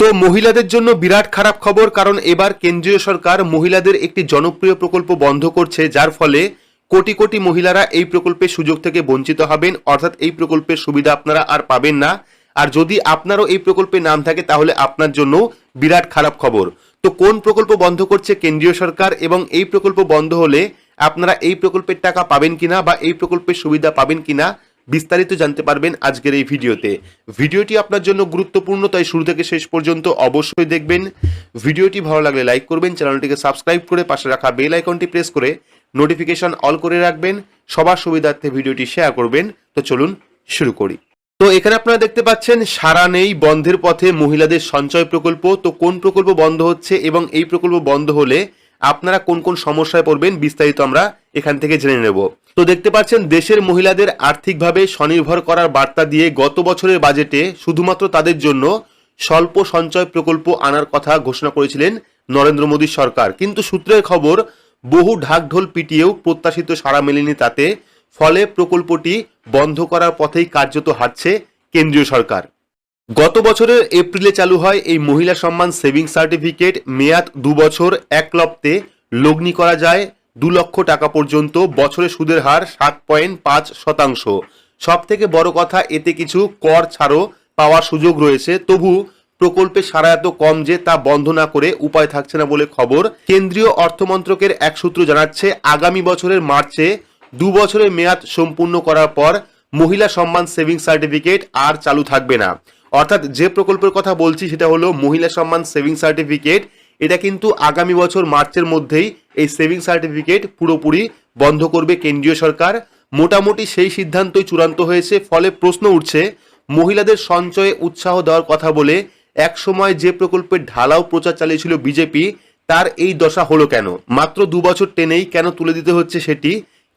তো মহিলাদের জন্য বিরাট খারাপ খবর, কারণ এবার কেন্দ্রীয় সরকার মহিলাদের একটি জনপ্রিয় প্রকল্প বন্ধ করছে, যার ফলে কোটি কোটি মহিলারা এই প্রকল্পের সুযোগ থেকে বঞ্চিত হবেন। অর্থাৎ এই প্রকল্পের সুবিধা আপনারা আর পাবেন না। আর যদি আপনারও এই প্রকল্পে নাম থাকে, তাহলে আপনার জন্য বিরাট খারাপ খবর। তো কোন প্রকল্প বন্ধ করছে কেন্দ্রীয় সরকার এবং এই প্রকল্প বন্ধ হলে আপনারা এই প্রকল্পের টাকা পাবেন কিনা বা এই প্রকল্পের সুবিধা পাবেন কিনা বিস্তারিত জানতে পারবেন আজকের এই ভিডিওতে। ভিডিওটি আপনার জন্য গুরুত্বপূর্ণ, তাই শুরু থেকে শেষ পর্যন্ত অবশ্যই দেখবেন। ভিডিওটি ভালো লাগলে লাইক করবেন, চ্যানেলটিকে সাবস্ক্রাইব করে পাশে রাখা বেল আইকনটি প্রেস করে নোটিফিকেশন অল করে রাখবেন। সবার সুবিধার্থে ভিডিওটি শেয়ার করবেন। তো চলুন শুরু করি। তো এখানে আপনারা দেখতে পাচ্ছেন, সারা নেই, বন্ধের পথে মহিলাদের সঞ্চয় প্রকল্প। তো কোন প্রকল্প বন্ধ হচ্ছে এবং এই প্রকল্প বন্ধ হলে আপনারা কোন কোন সমস্যায় পড়বেন বিস্তারিত আমরা এখান থেকে জেনে নেব। তো দেখতে পাচ্ছেন, দেশের মহিলাদের আর্থিকভাবে স্বনির্ভর করার বার্তা দিয়ে গত বছরের বাজেটে শুধুমাত্র তাদের জন্য স্বল্প সঞ্চয় প্রকল্প আনার কথা ঘোষণা করেছিলেন নরেন্দ্র মোদী সরকার। কিন্তু সূত্রের খবর, বহু ঢাকঢোল পিটিয়েও প্রত্যাশিত সাড়া মেলেনি তাতে। ফলে প্রকল্পটি বন্ধ করার পথেই কার্যত হাঁটছে কেন্দ্রীয় সরকার। গত বছরের এপ্রিলে চালু হয় এই মহিলা সম্মান সেভিং সার্টিফিকেট। মেয়াদ দু বছর, এক লপ্তে লগ্নি করা যায়। দু লক্ষ টাকা পর্যন্ত বছরে সুদের হার সাত পয়েন্ট পাঁচ শতাংশ। সব থেকে বড় কথা, এতে কিছু কর ছাড়ও পাওয়ার সুযোগ রয়েছে। তবু প্রকল্পে সারা এত কম যে তা বন্ধ না করে উপায় থাকছে না বলে খবর কেন্দ্রীয় অর্থমন্ত্রকের এক সূত্র জানাচ্ছে, আগামী বছরের মার্চে দু বছরের মেয়াদ সম্পূর্ণ করার পর মহিলা সম্মান সেভিং সার্টিফিকেট আর চালু থাকবে না। অর্থাৎ যে প্রকল্পের কথা বলছি সেটা হলো মহিলা সম্মান সেভিং সার্টিফিকেট এটা কিন্তু আগামী বছর মার্চের মধ্যেই এই সেভিং সার্টিফিকেট পুরোপুরি বন্ধ করবে কেন্দ্রীয় সরকার। মোটামুটি সেই সিদ্ধান্তই চূড়ান্ত হয়েছে, ফলে প্রশ্ন উঠছে, মহিলাদের সঞ্চয়ে উৎসাহ দেওয়ার কথা বলে এক সময় যে প্রকল্পের ঢালাও প্রচার চালিয়েছিল বিজেপি, তার এই দশা হলো কেন? মাত্র দু বছর টেনেই কেন তুলে দিতে হচ্ছে সেটি?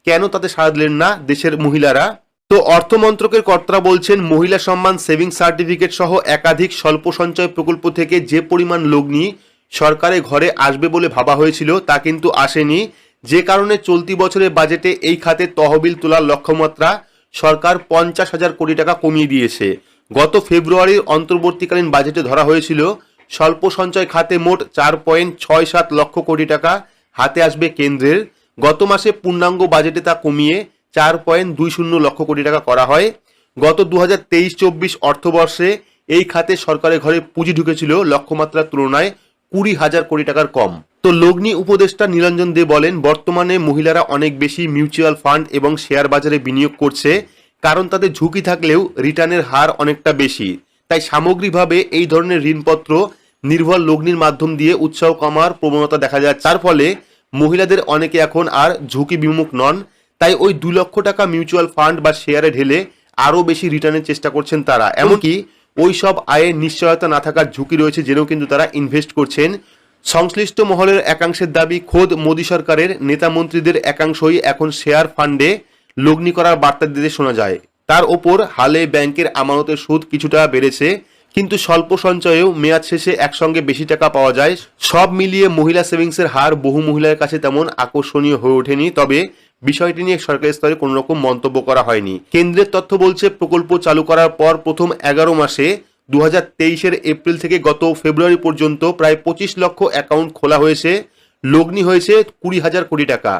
কেন তাতে সাড়া দিলেন না দেশের মহিলারা? তো অর্থ মন্ত্রকের কর্তারা বলছেন, মহিলা সম্মান সেভিং সার্টিফিকেট সহ একাধিক স্বল্প সঞ্চয় প্রকল্প থেকে যে পরিমাণ লগ্নি সরকারের ঘরে আসবে বলে ভাবা হয়েছিল, তা কিন্তু আসেনি। যে কারণে চলতি বছরের বাজেটে এই খাতে তহবিল তোলার লক্ষ্যমাত্রা সরকার পঞ্চাশ হাজার কোটি টাকা কমিয়ে দিয়েছে। গত ফেব্রুয়ারির অন্তর্বর্তীকালীন বাজেটে ধরা হয়েছিল, স্বল্প সঞ্চয় খাতে মোট চার পয়েন্ট ছয় সাত লক্ষ কোটি টাকা হাতে আসবে কেন্দ্রের। গত মাসে পূর্ণাঙ্গ বাজেটে তা কমিয়ে চার পয়েন্ট দুই শূন্য লক্ষ কোটি টাকা করা হয়। গত দু হাজার তেইশ চব্বিশ অর্থবর্ষে এই খাতে সরকারের ঘরে পুঁজি ঢুকেছিল লক্ষ্যমাত্রার তুলনায় কুড়ি হাজার কোটি টাকার কম। তো লগ্নি উপদেষ্টা নিরঞ্জন দে বলেন, বর্তমানে মহিলারা অনেক বেশি মিউচুয়াল ফান্ড এবং শেয়ার বাজারে বিনিয়োগ করছে, কারণ তাদের ঝুঁকি থাকলেও রিটার্নের হার অনেকটা বেশি। তাই সামগ্রিকভাবে এই ধরনের ঋণপত্র নির্ভর লগ্নির মাধ্যম দিয়ে উৎসাহ কমার প্রবণতা দেখা যায়। তার ফলে মহিলাদের অনেকে এখন আর ঝুঁকি বিমুখ নন। তাই ওই দু লক্ষ টাকা মিউচুয়াল ফান্ড বা শেয়ারে ঢেলে আরও বেশি রিটার্নের চেষ্টা করছেন তারা। এমনকি ওই সব আয়ের নিশ্চয়তা না থাকার ঝুঁকি রয়েছে জেনেও কিন্তু তারা ইনভেস্ট করছেন। সংশ্লিষ্ট মহলের একাংশের দাবি, খোদ মোদী সরকারের নেতা মন্ত্রীদের একাংশই এখন শেয়ার ফান্ডে লগ্নি করার বার্তা দিতে শোনা যায়। তার ওপর হালে ব্যাংকের আমানতের সুদ কিছুটা বেড়েছে, কিন্তু স্বল্প সঞ্চয়েও মেয়াদ শেষে একসঙ্গে বেশি টাকা পাওয়া যায়। সব মিলিয়ে মহিলা সেভিংসের হার বহু মহিলার কাছে তেমন আকর্ষণীয় হয়ে ওঠেনি, তবে বিষয়টি নিয়ে সরকারি স্তরে কোনো রকম মন্তব্য করা হয়নি। কেন্দ্রের তথ্য বলছে, প্রকল্প চালু করার পর প্রথম এগারো মাসে দু হাজার এপ্রিল থেকে গত ফেব্রুয়ারি পর্যন্ত প্রায় পঁচিশ লক্ষ অ্যাকাউন্ট খোলা হয়েছে। লগ্নি হয়েছে কুড়ি হাজার কোটি টাকা।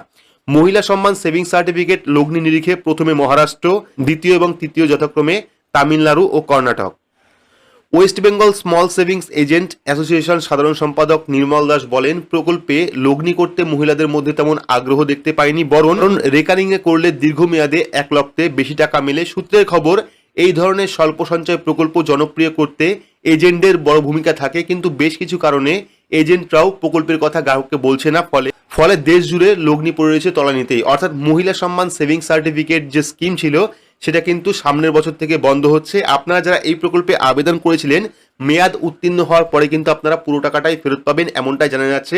মহিলা সম্মান সেভিং সার্টিফিকেট লগ্নি নিরিখে প্রথমে মহারাষ্ট্র, দ্বিতীয় এবং তৃতীয় যথাক্রমে তামিলনাড়ু ও Karnataka. West Bengal small savings agent association সাধারণ সম্পাদক নির্মল দাস বলেন, প্রকল্পে লগ্নি করতে মহিলাদের মধ্যে তেমন আগ্রহ দেখতে পাইনি, বরং রেকারিং এ করলে দীর্ঘমেয়াদে এক লক্ষে বেশি টাকা মেলে। সূত্রের খবর, এই ধরনের স্বল্প সঞ্চয় প্রকল্প জনপ্রিয় করতে এজেন্টদের বড় ভূমিকা থাকে, কিন্তু বেশ কিছু কারণে এজেন্টরাও প্রকল্পের কথা গ্রাহককে বলছে না। ফলে ফলে দেশ জুড়ে লগ্নি পড়ে রয়েছে তলানিতেই। অর্থাৎ মহিলা সম্মান সেভিংস সার্টিফিকেট যে স্কিম ছিল সেটা কিন্তু সামনের বছর থেকে বন্ধ হচ্ছে। আপনারা যারা এই প্রকল্পে আবেদন করেছিলেন, মেয়াদ উত্তীর্ণ হওয়ার পরে কিন্তু আপনারা পুরো টাকাটাই ফেরত পাবেন, এমনটাই জানা যাচ্ছে।